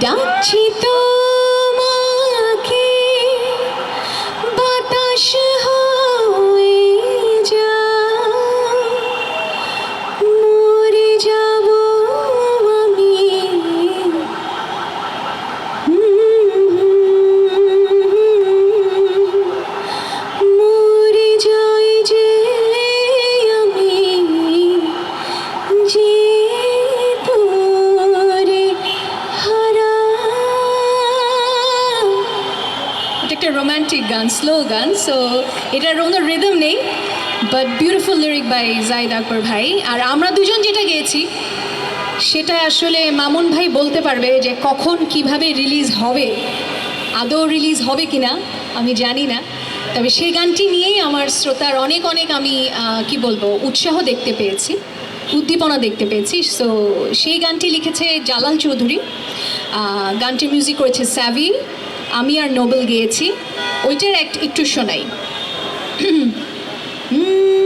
ডাকছি তোমাকে একটা রোমান্টিক গান স্লো গান সো এটার কোনো রিদম নেই but beautiful lyric by Zaid Akbar ভাই আর আমরা দুজন যেটা গেয়েছি, সেটা আসলে মামুন ভাই বলতে পারবে যে কখন কীভাবে রিলিজ হবে, আদৌ রিলিজ হবে কিনা, আমি জানি না। তবে সেই গানটি নিয়েই আমার শ্রোতার অনেক অনেক আমি কি বলব, উৎসাহ দেখতে পেয়েছি, উদ্দীপনা দেখতে পেয়েছি। সো সেই গানটি লিখেছে জালাল চৌধুরী গানটির মিউজিক করেছে স্যাভি আমি আর নোবেল গিয়েছি ওইটার একটু শোনাই। হুম